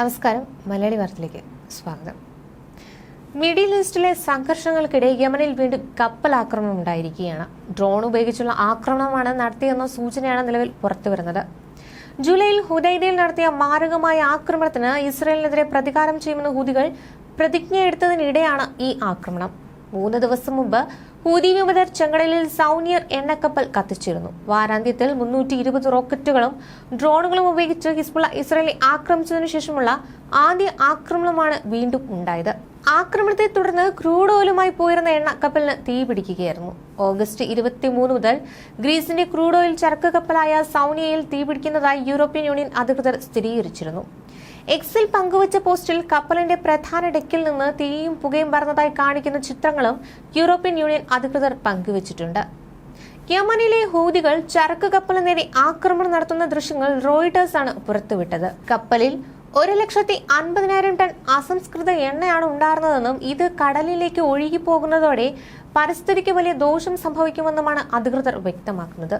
നമസ്കാരം. മലയാളി വാർത്തയിലേക്ക് സ്വാഗതം. മിഡിൽ ഈസ്റ്റിലെ സംഘർഷങ്ങൾക്കിടെ യമനിൽ വീണ്ടും കപ്പൽ ആക്രമണം ഉണ്ടായിരിക്കുകയാണ്. ഡ്രോൺ ഉപയോഗിച്ചുള്ള ആക്രമണമാണ് നടത്തിയെന്ന സൂചനയാണ് നിലവിൽ പുറത്തുവരുന്നത്. ജൂലൈയിൽ ഹുദൈദയിൽ നടത്തിയ മാരകമായ ആക്രമണത്തിന് ഇസ്രയേലിനെതിരെ പ്രതികാരം ചെയ്യുമെന്ന് ഹൂതികൾ പ്രതിജ്ഞയെടുത്തതിനിടെയാണ് ഈ ആക്രമണം. മൂന്ന് ദിവസം മുമ്പ് ഹൂതി വിമതർ ചെങ്കടലിൽ സൗനിയർ എണ്ണക്കപ്പൽ കത്തിച്ചിരുന്നു. വാരാന്ത്യത്തിൽ മുന്നൂറ്റി ഇരുപത് റോക്കറ്റുകളും ഡ്രോണുകളും ഉപയോഗിച്ച് ഹിസ്ബുള്ള ഇസ്രയേലി ആക്രമിച്ചതിനു ശേഷമുള്ള ആദ്യ ആക്രമണമാണ് വീണ്ടും ഉണ്ടായത്. ആക്രമണത്തെ തുടർന്ന് ക്രൂഡ് ഓയിലുമായി പോയിരുന്ന എണ്ണ കപ്പലിന് തീ പിടിക്കുകയായിരുന്നു. ഓഗസ്റ്റ് ഇരുപത്തിമൂന്ന് മുതൽ ഗ്രീസിന്റെ ക്രൂഡ് ഓയിൽ ചരക്ക് കപ്പലായ സൗനിയയിൽ തീപിടിക്കുന്നതായി യൂറോപ്യൻ യൂണിയൻ അധികൃതർ സ്ഥിരീകരിച്ചിരുന്നു. എക്സിൽ പങ്കുവച്ച പോസ്റ്റിൽ കപ്പലിന്റെ പ്രധാന ഡെക്കിൽ നിന്ന് തീയും പുകയും പറന്നതായി കാണിക്കുന്ന ചിത്രങ്ങളും യൂറോപ്യൻ യൂണിയൻ അധികൃതർ പങ്കുവച്ചിട്ടുണ്ട്. യമനിലെ ഹൂതികൾ ചരക്ക് കപ്പലിന് ആക്രമണം നടത്തുന്ന ദൃശ്യങ്ങൾ റോയിട്ടേഴ്സാണ് പുറത്തുവിട്ടത്. കപ്പലിൽ ഒരു ലക്ഷത്തി അൻപതിനായിരം ടൺ അസംസ്കൃത എണ്ണയാണ് ഉണ്ടായിരുന്നതെന്നും ഇത് കടലിലേക്ക് ഒഴുകി പോകുന്നതോടെ പരിസ്ഥിതിക്ക് വലിയ ദോഷം സംഭവിക്കുമെന്നുമാണ് അധികൃതർ വ്യക്തമാക്കുന്നത്.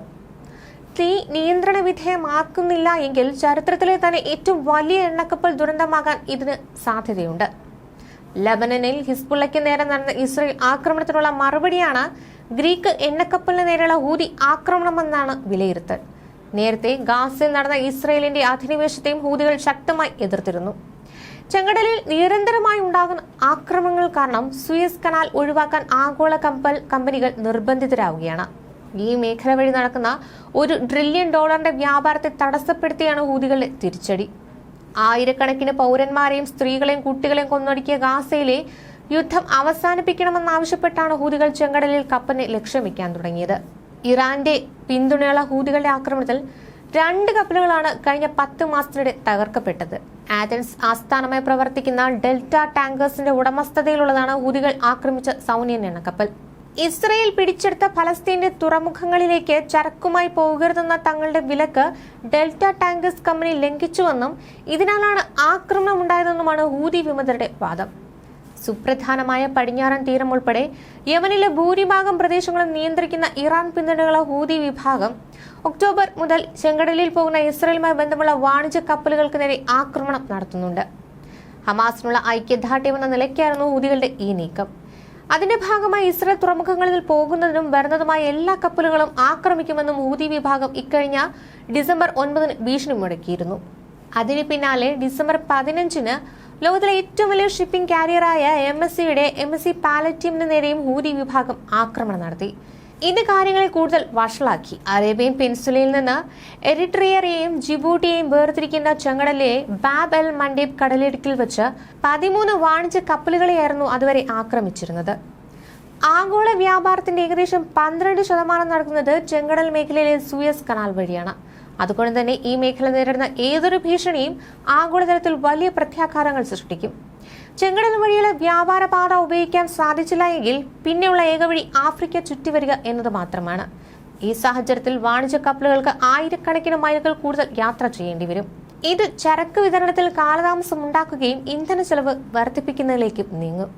തീ നിയന്ത്രണ വിധേയമാക്കുന്നില്ല എങ്കിൽ ചരിത്രത്തിലെ തന്നെ ഏറ്റവും വലിയ എണ്ണക്കപ്പൽ ദുരന്തമാകാൻ ഇതിന് സാധ്യതയുണ്ട്. ലബനനിൽ ഹിസ്ബുള്ളയ്ക്ക് നേരെ നടന്ന ഇസ്രയേൽ ആക്രമണത്തിനുള്ള മറുപടിയാണ് ഗ്രീക്ക് എണ്ണക്കപ്പലിന് നേരെയുള്ള ഹൂതി ആക്രമണമെന്നാണ് വിലയിരുത്തൽ. നേരത്തെ ഗാസയിൽ നടന്ന ഇസ്രയേലിന്റെ അധിനിവേശത്തെയും ഹൂതികൾ ശക്തമായി എതിർത്തിരുന്നു. ചെങ്കടലിൽ നിരന്തരമായി ഉണ്ടാകുന്ന ആക്രമണങ്ങൾ കാരണം സുയസ് കനാൽ ഒഴിവാക്കാൻ ആഗോള കപ്പൽ കമ്പനികൾ നിർബന്ധിതരാവുകയാണ്. ഈ മേഖല വഴി നടക്കുന്ന ഒരു ട്രില്യൺ ഡോളറിന്റെ വ്യാപാരത്തെ തടസ്സപ്പെടുത്തിയാണ് ഹൂതികളുടെ തിരിച്ചടി. ആയിരക്കണക്കിന് പൗരന്മാരെയും സ്ത്രീകളെയും കുട്ടികളെയും കൊന്നൊടുക്കിയ ഗാസയിലെ യുദ്ധം അവസാനിപ്പിക്കണമെന്നാവശ്യപ്പെട്ടാണ് ഹൂതികൾ ചെങ്കടലിൽ കപ്പലിനെ ലക്ഷ്യം തുടങ്ങിയത്. ഇറാന്റെ പിന്തുണയുള്ള ഹൂതികളുടെ ആക്രമണത്തിൽ രണ്ട് കപ്പലുകളാണ് കഴിഞ്ഞ പത്ത് മാസത്തിനിടെ തകർക്കപ്പെട്ടത്. ആഥൻസ് ആസ്ഥാനമായി പ്രവർത്തിക്കുന്ന ഡെൽറ്റ ടാങ്കേഴ്സിന്റെ ഉടമസ്ഥതയിലുള്ളതാണ് ഹൂതികൾ ആക്രമിച്ച സൗനിയൻ കപ്പൽ. ഇസ്രയേൽ പിടിച്ചെടുത്ത ഫലസ്തീന്റെ തുറമുഖങ്ങളിലേക്ക് ചരക്കുമായി പോകരുതെന്ന തങ്ങളുടെ വിലക്ക് ഡെൽറ്റ ടാങ്കേഴ്സ് കമ്പനി ലംഘിച്ചുവെന്നും ഇതിനാലാണ് ആക്രമണം ഉണ്ടായതെന്നുമാണ് ഹൂതി വിമതരുടെ വാദം. സുപ്രധാനമായ പടിഞ്ഞാറൻ തീരം ഉൾപ്പെടെ യമനിലെ ഭൂരിഭാഗം പ്രദേശങ്ങളും നിയന്ത്രിക്കുന്ന ഇറാൻ പിന്തുണയുള്ള ഹൂതി വിഭാഗം ഒക്ടോബർ മുതൽ ചെങ്കടലിൽ പോകുന്ന ഇസ്രയേലുമായി ബന്ധമുള്ള വാണിജ്യ കപ്പലുകൾക്ക് നേരെ ആക്രമണം നടത്തുന്നുണ്ട്. ഹമാസിനുള്ള ഐക്യദാർഢ്യമെന്ന നിലയ്ക്കായിരുന്നു ഹൂതികളുടെ ഈ നീക്കം. അതിന്റെ ഭാഗമായി ഇസ്രയേൽ തുറമുഖങ്ങളിൽ പോകുന്നതിനും വരുന്നതുമായ എല്ലാ കപ്പലുകളും ആക്രമിക്കുമെന്നും ഹൂതി വിഭാഗം ഇക്കഴിഞ്ഞ ഡിസംബർ ഒൻപതിന് ഭീഷണി മുടക്കിയിരുന്നു അതിന് പിന്നാലെ ഡിസംബർ പതിനഞ്ചിന് ലോകത്തിലെ ഏറ്റവും വലിയ ഷിപ്പിംഗ് കാരിയറായ എം എസ് സിയുടെ എം എസ് സി പാലറ്റീമിന് നേരെയും ഹൂരി വിഭാഗം ആക്രമണം നടത്തി. ഇത് കാര്യങ്ങളെ കൂടുതൽ വഷളാക്കി. അറേബ്യൻ പെൻസുലയിൽ നിന്ന് എറിട്രിയറേയും ജിബൂട്ടിയെയും വേർതിരിക്കുന്ന ചെങ്കടലിലെ ബാബ് എൽ മണ്ടേബ് കടലിടുക്കിൽ വെച്ച് പതിമൂന്ന് വാണിജ്യ കപ്പലുകളെയായിരുന്നു അതുവരെ ആക്രമിച്ചിരുന്നത്. ആഗോള വ്യാപാരത്തിന്റെ ഏകദേശം പന്ത്രണ്ട് ശതമാനം നടക്കുന്നത് ചെങ്കടൽ മേഖലയിലെ സൂയസ് കനാൽ വഴിയാണ്. അതുകൊണ്ട് തന്നെ ഈ മേഖല നേരിടുന്ന ഏതൊരു ഭീഷണിയും ആഗോളതലത്തിൽ വലിയ പ്രത്യാഘാതങ്ങൾ സൃഷ്ടിക്കും. ചെങ്കടൽ വഴിയുള്ള വ്യാപാര പാത ഉപയോഗിക്കാൻ സാധിച്ചില്ല എങ്കിൽ പിന്നെയുള്ള ഏക വഴി ആഫ്രിക്ക ചുറ്റിവരിക എന്നത് മാത്രമാണ്. ഈ സാഹചര്യത്തിൽ വാണിജ്യ കപ്പലുകൾക്ക് ആയിരക്കണക്കിന് മൈലുകൾ കൂടുതൽ യാത്ര ചെയ്യേണ്ടി വരും. ഇത് ചരക്ക് വിതരണത്തിൽ കാലതാമസം ഉണ്ടാക്കുകയും ഇന്ധന ചെലവ് വർദ്ധിപ്പിക്കുന്നതിലേക്കും നീങ്ങും.